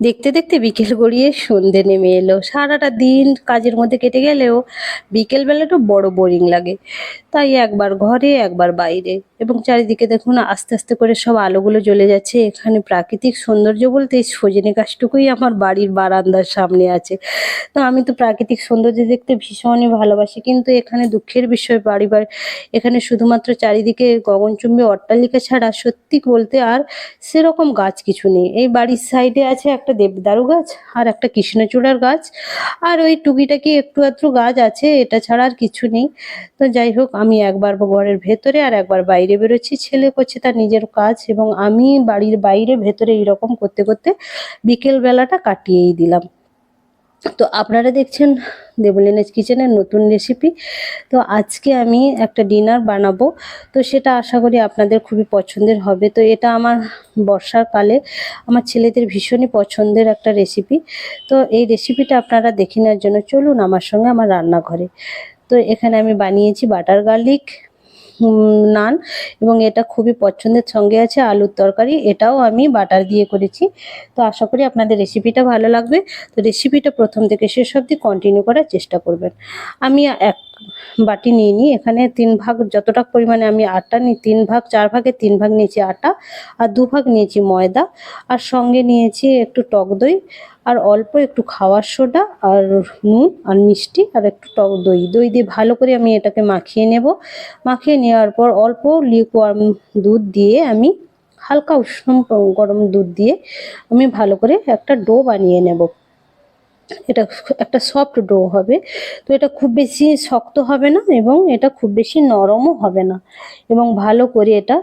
দেখতে দেখতে বিকেল গড়িয়ে সন্ধে নেমে এলো। সারাটা দিন কাজের মধ্যে কেটে গেলেও বিকেল বেলাটা বড় বোরিং লাগে। তাই একবার ঘরে, একবার বাইরে। এবং চারিদিকে দেখুন আস্তে আস্তে করে সব আলোগুলো জ্বলে যাচ্ছে। এখানে প্রাকৃতিক সৌন্দর্য বলতে সজনে গাছটুকুই আমার বাড়ির বারান্দার সামনে আছে। তো আমি তো প্রাকৃতিক সৌন্দর্য দেখতে ভীষণই ভালোবাসি। কিন্তু এখানে দুঃখের বিষয় বাড়ি বাড়ি এখানে শুধুমাত্র চারিদিকে গগনচুম্বী অট্টালিকা ছাড়া সত্যি বলতে আর সেরকম গাছ কিছু নেই। এই বাড়ির সাইডে আছে একটা দেবদারু গাছ আর একটা কৃষ্ণচূড়ার গাছ। আর ওই টুকিটাকি একটু আধটু গাছ আছে, এটা ছাড়া আর কিছু নেই। তো যাই হোক, আমি একবার ঘরের ভেতরে আর একবার বাইরে বেরোচ্ছি। ছেলে করছে তার নিজের কাজ এবং আমি বাড়ির বাইরে ভেতরে এইরকম করতে করতে বিকেলবেলাটা কাটিয়েই দিলাম। তো আপনারা দেখছেন দেবলিনাজ কিচেনের নতুন রেসিপি তো আজকে আমি একটা ডিনার বানাবো। তো সেটা আশা করি আপনাদের খুবই পছন্দের হবে। তো এটা আমার বর্ষাকালে আমার ছেলেদের ভীষণই পছন্দের একটা রেসিপি তো এই রেসিপিটা আপনারা দেখে নেওয়ার জন্য চলুন আমার সঙ্গে আমার রান্নাঘরে। তো এখানে আমি বানিয়েছি বাটার গার্লিক নান এবং এটা খুবই পছন্দের সঙ্গে আছে আলুর তরকারি। এটাও আমি বাটার দিয়ে করেছি। তো আশা করি আপনাদের রেসিপিটা ভালো লাগবে। তো রেসিপিটা প্রথম থেকে শেষ অবধি কন্টিনিউ করার চেষ্টা করবেন। আমি এক বাটি নিয়ে নিই। এখানে তিন ভাগ, যতটা পরিমাণে আমি আটা নিই, তিন ভাগ, চার ভাগে তিন ভাগ নিয়েছি আটা আর দু ভাগ নিয়েছি ময়দা। আর সঙ্গে নিয়েছি একটু টক দই। আর অল্প একটু খাওয়ার সোডা আর নুন আর মিষ্টি আর একটু টক দই। দই দিয়ে ভালো করে আমি এটাকে মাখিয়ে নেব। মাখিয়ে নেওয়ার পর অল্প লিকুয়ার্ম দুধ দিয়ে আমি হালকা উষ্ণ গরম দুধ দিয়ে আমি ভালো করে একটা ডো বানিয়ে নেব। এটা একটা সফট ডো হবে। তো এটা খুব বেশি শক্ত হবে না এবং এটা খুব বেশি নরমও হবে না। এবং ভালো করে এটা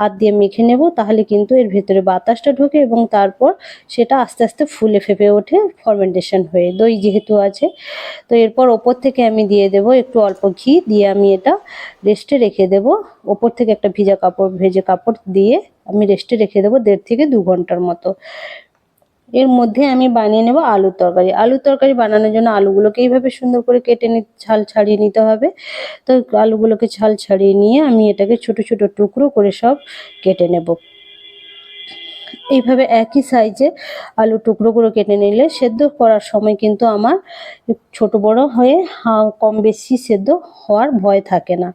হাত দিয়ে মেখে নেব, তাহলে কিন্তু এর ভেতরে বাতাসটা ঢোকে এবং তারপর সেটা আস্তে আস্তে ফুলে ফেপে ওঠে ফরমেন্টেশন হয়ে। দই যেহেতু আছে, তো এরপর ওপর থেকে আমি দিয়ে দেব একটু অল্প ঘি, দিয়ে আমি এটা রেস্টে রেখে দেব। ওপর থেকে একটা ভিজা কাপড়, ভেজে কাপড় দিয়ে আমি রেস্টে রেখে দেবো দেড় থেকে দু ঘণ্টার মতো। এর মধ্যে আমি বানিয়ে নেব আলুর তরকারি। আলুর তরকারি বানানোর জন্য আলুগুলোকে এইভাবে সুন্দর করে কেটে নি ছাল ছাড়িয়ে নিতে হবে। তো আলুগুলোকে ছাল ছাড়িয়ে নিয়ে আমি এটাকে ছোট ছোট টুকরো করে সব কেটে নেব। এইভাবে একই সাইজে আলু টুকরোগুলো কেটে নিলে সেদ্ধ করার সময় কিন্তু আমার ছোট, বড় হয়ে কম বেশি সেদ্ধ হওয়ার ভয় থাকে না।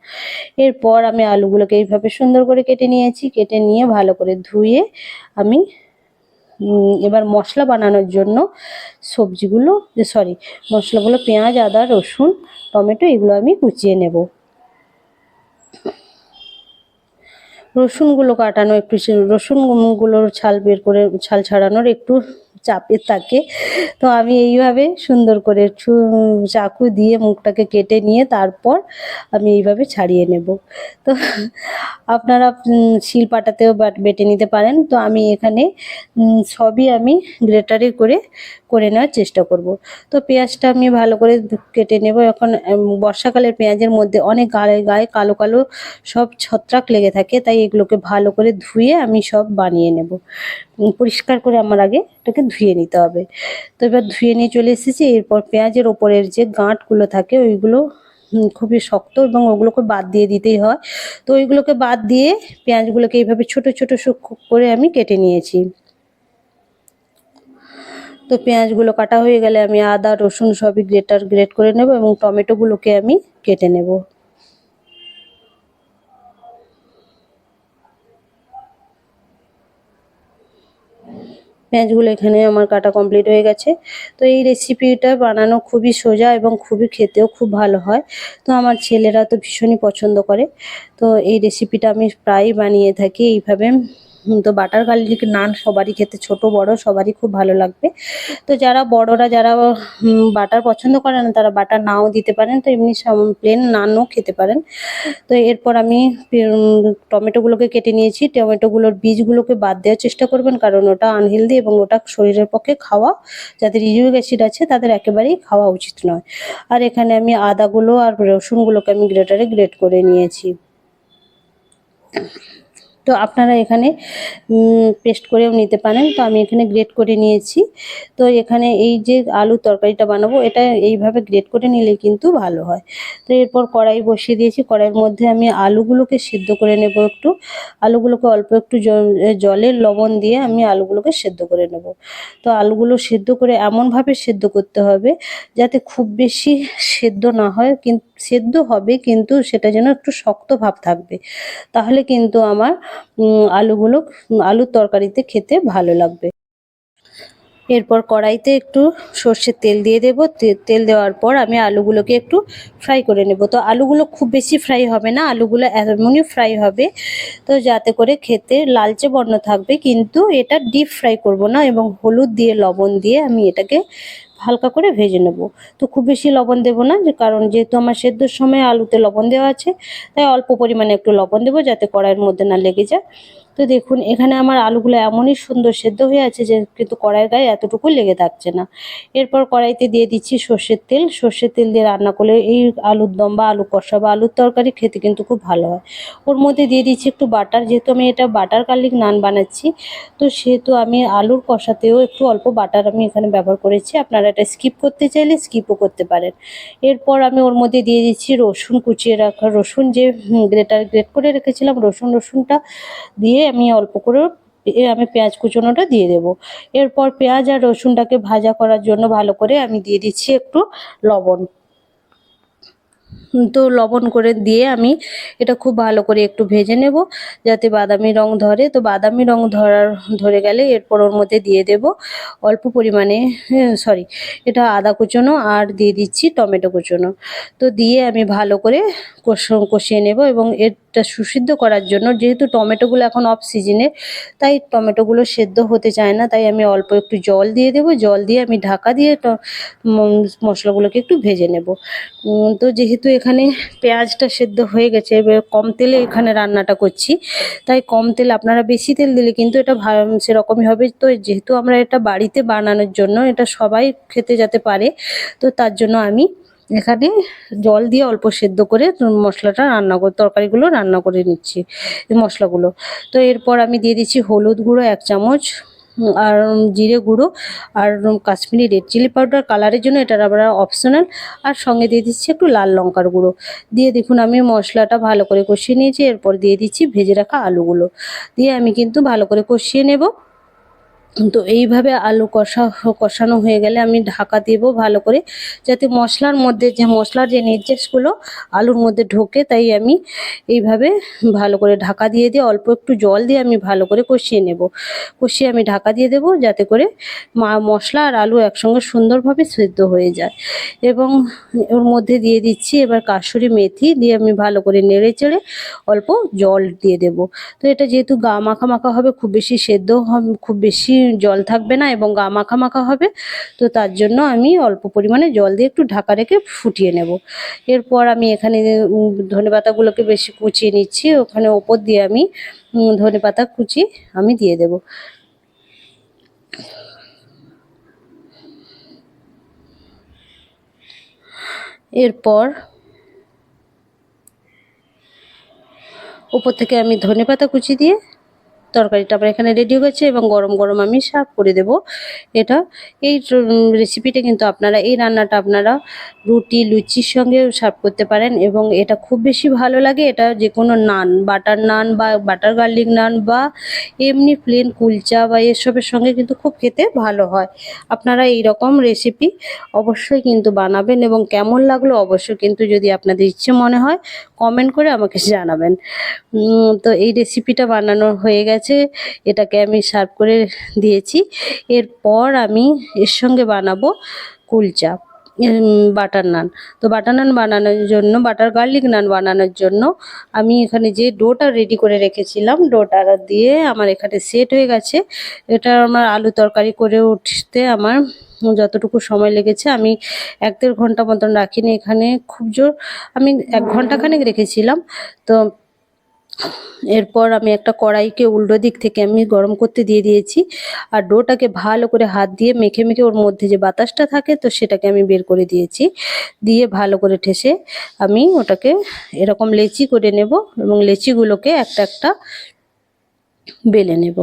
এরপর আমি আলুগুলোকে এইভাবে সুন্দর করে কেটে নিয়েছি। কেটে নিয়ে ভালো করে ধুয়ে আমি এবার মশলা বানানোর জন্য সবজিগুলো সরি মশলাগুলো পেঁয়াজ, আদা, রসুন, টমেটো, এগুলো আমি কুচিয়ে নেব। রসুনগুলো কাটানো একটু, রসুনগুলোর ছাল বের করে, ছাল ছাড়ানোর একটু চাপের থাকে। তো আমি এইভাবে সুন্দর করে চাকু দিয়ে মুখটাকে কেটে নিয়ে তারপর আমি এইভাবে ছাড়িয়ে নেব। তো আপনারা শিল পাটাতেও বেটে নিতে পারেন। তো আমি এখানে সবই আমি গ্রেটারে করে করে নেওয়ার চেষ্টা করব। তো পেঁয়াজটা আমি ভালো করে কেটে নেব। এখন বর্ষাকালের পেঁয়াজের মধ্যে অনেক গায়ে গায়ে কালো কালো সব ছত্রাক লেগে থাকে, তাই এগুলোকে ভালো করে ধুয়ে আমি সব বানিয়ে নেব। পরিষ্কার করে আমার আগে এটাকে ধুয়ে নিতে হবে। তো এবার ধুয়ে নিয়ে চলে এসেছি। এরপর পেঁয়াজের ওপরের যে গাঁটগুলো থাকে, ওইগুলো খুবই শক্ত এবং ওগুলোকে বাদ দিয়ে দিতেই হয়। তো ওইগুলোকে বাদ দিয়ে পেঁয়াজগুলোকে এইভাবে ছোট ছোট করে আমি কেটে নিয়েছি। তো পেঁয়াজগুলো কাটা হয়ে গেলে আমি আদা, রসুন সবই গ্রেটার, গ্রেট করে নেব এবং টমেটোগুলোকে আমি কেটে নেব। পেঁয়াজগুলো এখানে আমার কাটা কমপ্লিট হয়ে গেছে। তো এই রেসিপিটা বানানো খুবই সোজা এবং খুবই খেতেও খুব ভালো হয়। তো আমার ছেলেরা তো ভীষণই পছন্দ করে। তো এই রেসিপিটা আমি প্রায়ই বানিয়ে থাকি, এইভাবে তো বাটার গার্লিক নান সবারই খেতে, ছোট, বড়, সবারই খুব ভালো লাগবে। তো যারা বড়রা, যারা বাটার পছন্দ করে না, তারা বাটার নাও দিতে পারেন। তো এমনি প্লেন নানও খেতে পারেন। তো এরপর আমি টমেটোগুলোকে কেটে নিয়েছি। টমেটোগুলোর বীজগুলোকে বাদ দেওয়ার চেষ্টা করবেন, কারণ ওটা আনহেলদি এবং ওটা শরীরের পক্ষে খাওয়া, যাদের ইউরিক অ্যাসিড আছে, তাদের একেবারেই খাওয়া উচিত নয়। আর এখানে আমি আদাগুলো আর রসুনগুলোকে আমি গ্রেটারে গ্রেট করে নিয়েছি। তো আপনারা এখানে পেস্ট করেও নিতে পারেন। তো আমি এখানে গ্রেট করে নিয়েছি। তো এখানে এই যে আলু তরকারিটা বানাবো, এটা এইভাবে গ্রেট করে নিলে কিন্তু ভালো হয়। তো এরপর কড়াই বসিয়ে দিয়েছি। কড়াইয়ের মধ্যে আমি আলুগুলোকে সিদ্ধ করে নেব একটু। আলুগুলোকে অল্প একটু জল- লবণ দিয়ে আমি আলুগুলোকে সেদ্ধ করে নেব। তো আলুগুলো সেদ্ধ করে এমনভাবে সেদ্ধ করতে হবে, যাতে খুব বেশি সেদ্ধ না হয় কিন্তু সেদ্ধ হবে, কিন্তু সেটা যেন একটু শক্ত ভাব থাকবে। তাহলে কিন্তু আমার আলুগুলো, আলুর তরকারিতে খেতে ভালো লাগবে। এরপর কড়াইতে একটু সর্ষের তেল দিয়ে দেবো। তেল দেওয়ার পর আমি আলুগুলোকে একটু ফ্রাই করে নেব। তো আলুগুলো খুব বেশি ফ্রাই হবে না, আলুগুলো এমনই ফ্রাই হবে। তো যাতে করে খেতে লালচে বর্ণ থাকবে, কিন্তু এটা ডিপ ফ্রাই করব না, এবং হলুদ দিয়ে, লবণ দিয়ে আমি এটাকে হালকা করে ভেজে নেব। তো খুব বেশি লবণ দেবো না, যে কারণ যেহেতু আমার সেদ্ধর সময় আলুতে লবণ দেওয়া আছে, তাই অল্প পরিমাণে একটু লবণ দেবো যাতে কড়াইয়ের মধ্যে না লেগে যায়। তো দেখুন, এখানে আমার আলুগুলো এমনই সুন্দর সেদ্ধ হয়ে আছে যে কিন্তু কড়াইয়ের গায়ে এতটুকু লেগে থাকছে না। এরপর কড়াইতে দিয়ে দিচ্ছি সর্ষের তেল। সর্ষের তেল দিয়ে রান্না করলে এই আলুর দম বা আলু কষা বা আলুর তরকারি খেতে কিন্তু খুব ভালো হয়। ওর মধ্যে দিয়ে দিচ্ছি একটু বাটার, যেহেতু আমি এটা বাটার গার্লিক নান বানাচ্ছি, তো সেহেতু আমি আলুর কষাতেও একটু অল্প বাটার আমি এখানে ব্যবহার করেছি। আপনারা এটা স্কিপ করতে চাইলে স্কিপও করতে পারেন। এরপর আমি ওর মধ্যে দিয়ে দিচ্ছি রসুন কুচিয়ে রাখা, রসুন যে গ্রেটার, গ্রেট করে রেখেছিলাম, রসুন, রসুনটা দিয়ে আমি অল্প করে আমি পেঁয়াজ কুচনোটা দিয়ে দেব। এরপর পেঁয়াজ আর রসুনটাকে ভাজা করার জন্য ভালো করে আমি দিয়ে দিচ্ছি একটু লবণ। তো লবণ করে দিয়ে আমি এটা খুব ভালো করে একটু ভেজে নেব, যাতে বাদামি রং ধরে। তো বাদামি রং ধরার, ধরে গেলে এরপর ওর মধ্যে দিয়ে দেব অল্প পরিমাণে সরি এটা আদা কুচোনো আর দিয়ে দিচ্ছি টমেটো কুচোনো। তো দিয়ে আমি ভালো করে কষ- কষিয়ে নেব এবং এটা সুসিদ্ধ করার জন্য, যেহেতু টমেটোগুলো এখন অফ সিজনে তাই টমেটোগুলো সেদ্ধ হতে চায় না, তাই আমি অল্প একটু জল দিয়ে দেবো। জল দিয়ে আমি ঢাকা দিয়ে মশলাগুলোকে একটু ভেজে নেব। তো যেহেতু এখানে পেঁয়াজটা সেদ্ধ হয়ে গেছে। এবার কম তেলে এখানে রান্নাটা করছি। তাই কম তেল, আপনারা বেশি তেল দিলে কিন্তু এটা সেরকমই হবে। তো যেহেতু আমরা এটা বাড়িতে বানানোর জন্য, এটা সবাই খেতে যেতে পারে, তো তার জন্য আমি এখানে জল দিয়ে অল্প সেদ্ধ করে মশলাটা রান্না করে তরকারিগুলো রান্না করে নিচ্ছি, মশলাগুলো। তো এরপর আমি দিয়ে দিচ্ছি হলুদ গুঁড়ো এক চামচ আর জিরে গুঁড়ো আর কাশ্মীরি রেড চিলি পাউডার কালারের জন্য এটার আবার অপশনাল আর সঙ্গে দিয়ে দিচ্ছি একটু লাল লঙ্কার গুঁড়ো। দিয়ে দেখুন আমি মশলাটা ভালো করে কষিয়ে নিয়েছি, এরপর দিয়ে দিচ্ছি ভেজে রাখা আলুগুলো। দিয়ে আমি কিন্তু ভালো করে কষিয়ে নেব। তো এইভাবে আলু কষা কষানো হয়ে গেলে আমি ঢাকা দেব ভালো করে, যাতে মশলার মধ্যে যে মশলার যে নির্যাসগুলো আলুর মধ্যে ঢোকে তাই আমি এইভাবে ভালো করে ঢাকা দিয়ে দিয়ে অল্প একটু জল দিয়ে আমি ভালো করে কষিয়ে নেব। কষিয়ে আমি ঢাকা দিয়ে দেব যাতে করে মা মশলা আর আলু একসঙ্গে সুন্দরভাবে সেদ্ধ হয়ে যায়। এবং ওর মধ্যে দিয়ে দিচ্ছি এবার কাসুরি মেথি দিয়ে আমি ভালো করে নেড়ে চেড়ে অল্প জল দিয়ে দেব। তো এটা যেহেতু গা মাখা মাখা হবে, খুব বেশি সেদ্ধ খুব বেশি জল থাকবে না এবং গা মাখা মাখা হবে। তো তার জন্য আমি অল্প পরিমাণে জল দিয়ে একটু ঢাকা রেখে ফুটিয়ে নেব। এরপর আমি এখানে ধনে পাতাগুলোকে বেশি কুচিয়ে নিচ্ছি, ওখানে ওপর দিয়ে আমি ধনে পাতা কুচি আমি দিয়ে দেব। এরপর উপর থেকে আমি ধনেপাতা কুচি দিয়ে তরকারিটা আমার এখানে রেডি হয়েছে এবং গরম গরম আমি সার্ভ করে দেব এটা। এই রেসিপিটা কিন্তু আপনারা, এই রান্নাটা আপনারা রুটি, লুচির সঙ্গে সার্ভ করতে পারেন এবং এটা খুব বেশি ভালো লাগে। এটা যে কোনো নান বাটার নান বা বাটার গার্লিক নান বা এমনি প্লেন কুলচা বা এসবের সঙ্গে কিন্তু খুব খেতে ভালো হয়। আপনারা এই রকম রেসিপি অবশ্যই কিন্তু বানাবেন এবং কেমন লাগল অবশ্যই কিন্তু যদি আপনাদের ইচ্ছে মনে হয় কমেন্ট করে আমাকে জানাবেন। তো এই রেসিপিটা বানানো হয়ে গেছে। এটাকে আমি সার্ভ করে দিয়েছি। এরপর আমি এর সঙ্গে বানাবো কুলচা বাটার নান। তো বাটার নান বানানোর জন্য, বাটার গার্লিক নান বানানোর জন্য আমি এখানে যে ডোটা রেডি করে রেখেছিলাম, ডোটা দিয়ে আমার এখানে সেট হয়ে গেছে। এটা আমার আলু তরকারি করে উঠতে আমার যতটুকু সময় লেগেছে, আমি এক দেড় ঘণ্টা মতন রাখিনি এখানে। খুব জোর, আমি এক ঘণ্টা খানেক রেখেছিলাম। তো এরপর আমি একটা কড়াইকে উল্টো দিক থেকে আমি গরম করতে দিয়ে দিয়েছি। আর ডোটাকে ভালো করে হাত দিয়ে মেখে মেখে ওর মধ্যে যে বাতাসটা থাকে, তো সেটাকে আমি বের করে দিয়েছি। দিয়ে ভালো করে ঠেসে আমি ওটাকে এরকম লেচি করে নেব এবং লেচিগুলোকে একটা একটা বেলে নেব।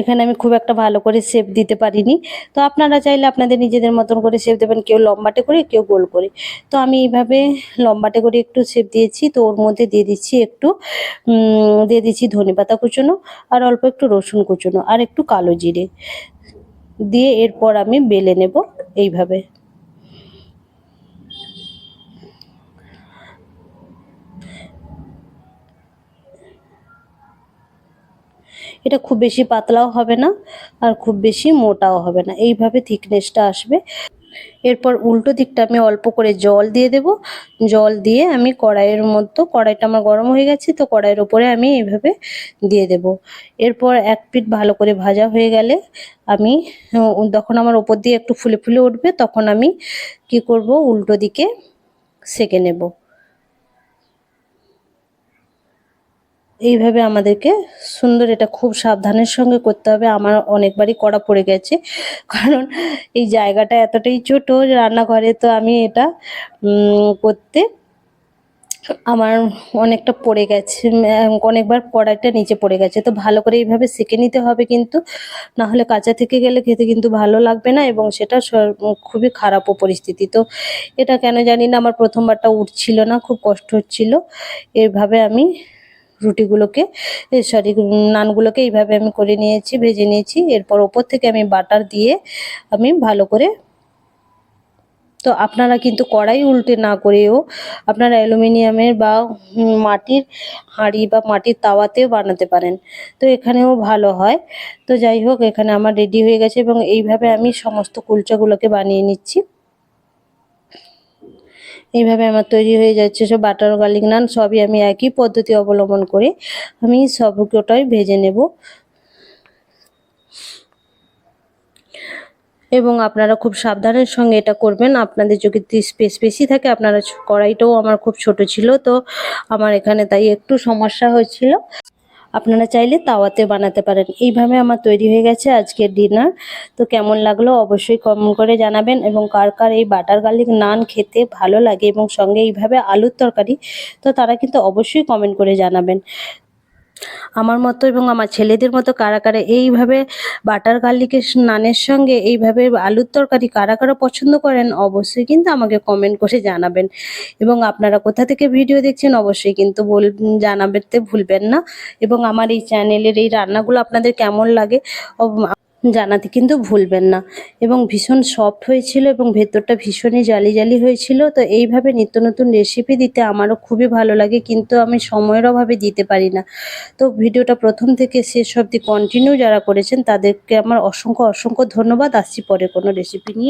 এখানে আমি খুব একটা ভালো করে শেপ দিতে পারিনি। তো আপনারা চাইলে আপনাদের নিজেদের মতন করে শেপ দেবেন, কেউ লম্বাটে করে, কেউ গোল করে। তো আমি এইভাবে লম্বাটে করে একটু শেপ দিয়েছি। তো ওর মধ্যে দিয়ে দিচ্ছি একটু দিয়ে দিচ্ছি ধনে পাতা কুচোনো আর অল্প একটু রসুন কুচোনো আর একটু কালো জিরে। দিয়ে এরপর আমি বেলে নেব এইভাবে। এটা খুব বেশি পাতলাও হবে না আর খুব বেশি মোটাও হবে না। এইভাবে থিকনেসটা আসবে। এরপর উল্টো দিকটা আমি অল্প করে জল দিয়ে দেব। জল দিয়ে আমি কড়াইয়ের মধ্যে, কড়াইটা আমার গরম হয়ে গেছে তো কড়াইয়ের ওপরে আমি এইভাবে দিয়ে দেব। এরপর এক পিঠ ভালো করে ভাজা হয়ে গেলে আমি তখন আমার ওপর দিয়ে একটু ফুলে ফুলে উঠবে তখন আমি কি করব? উল্টো দিকে সেকে নেব। এইভাবে আমাদেরকে সুন্দর এটা খুব সাবধানের সঙ্গে করতে হবে। আমার অনেকবারই কড়া পড়ে গেছে। কারণ এই জায়গাটা এতটাই ছোট রান্নাঘরে তো আমি এটা করতে আমার অনেকটা পড়ে গেছে অনেকবার কড়াইটা নিচে পড়ে গেছে। তো ভালো করে এইভাবে সেকে নিতে হবে কিন্তু না হলে কাঁচা থেকে গেলে খেতে কিন্তু ভালো লাগবে না এবং সেটা খুবই খারাপও পরিস্থিতি। তো এটা কেন জানি না, আমার প্রথমবারটা উঠছিল না, খুব কষ্ট হচ্ছিল। এইভাবে আমি রুটিগুলোকে সরি নানগুলোকে এইভাবে আমি করে নিয়েছি, ভেজে নিয়েছি। এরপর ওপর থেকে আমি বাটার দিয়ে আমি ভালো করে, তো আপনারা কিন্তু কড়াই উল্টে না করেও আপনারা অ্যালুমিনিয়ামের বা মাটির হাঁড়ি বা মাটির তাওয়াতেও বানাতে পারেন। তো এখানেও ভালো হয়। তো যাই হোক, এখানে আমার রেডি হয়ে গেছে এবং এইভাবে আমি সমস্ত কুলচাগুলোকে বানিয়ে নিচ্ছি। এইভাবে আমার তৈরি হয়ে যাচ্ছে, সব বাটার গার্লিক নান সবই আমি একই পদ্ধতি অবলম্বন করে আমি সবকটাই ভেজে নেব। এবং আপনারা খুব সাবধানের সঙ্গে এটা করবেন, আপনাদের যদি স্পেস বেশি থাকে, আপনারা কড়াইটাও আমার খুব ছোট ছিল, তো আমার এখানে তাই একটু সমস্যা হয়েছিল। আপনারা চাইলে তাওয়াতে বানাতে পারেন। এইভাবে আমার তৈরি হয়ে গেছে আজকের ডিনার। তো কেমন লাগল অবশ্যই কমেন্ট করে জানাবেন এবং কার কার এই বাটার গার্লিক নান খেতে ভালো লাগে এবং সঙ্গে এইভাবে আলুর তরকারি, তো তারা কিন্তু অবশ্যই কমেন্ট করে জানাবেন। আমার মতো এবং আমার ছেলেদের মতো কারা কারা এইভাবে বাটার গার্লিকের নানের সঙ্গে এইভাবে আলুর তরকারি কারা কারা পছন্দ করেন, অবশ্যই কিন্তু আমাকে কমেন্ট করে জানাবেন। এবং আপনারা কোথা থেকে ভিডিও দেখছেন, অবশ্যই কিন্তু বল, জানাবেতে ভুলবেন না। এবং আমার এই চ্যানেলের এই রান্নাগুলো আপনাদের কেমন লাগে জানাতে কিন্তু ভুলবেন না। এবং ভীষণ সফট হয়েছিল এবং ভেতরটা ভীষণই জালি জালি হয়েছিল। তো এইভাবে নিত্য নতুন রেসিপি দিতে আমারও খুবই ভালো লাগে, কিন্তু আমি সময়ের অভাবে দিতে পারি না। তো ভিডিওটা প্রথম থেকে শেষ অবধি কন্টিনিউ যারা করেছেন, তাদেরকে আমার অসংখ্য অসংখ্য ধন্যবাদ। আসছি পরে কোনো রেসিপি নিয়ে।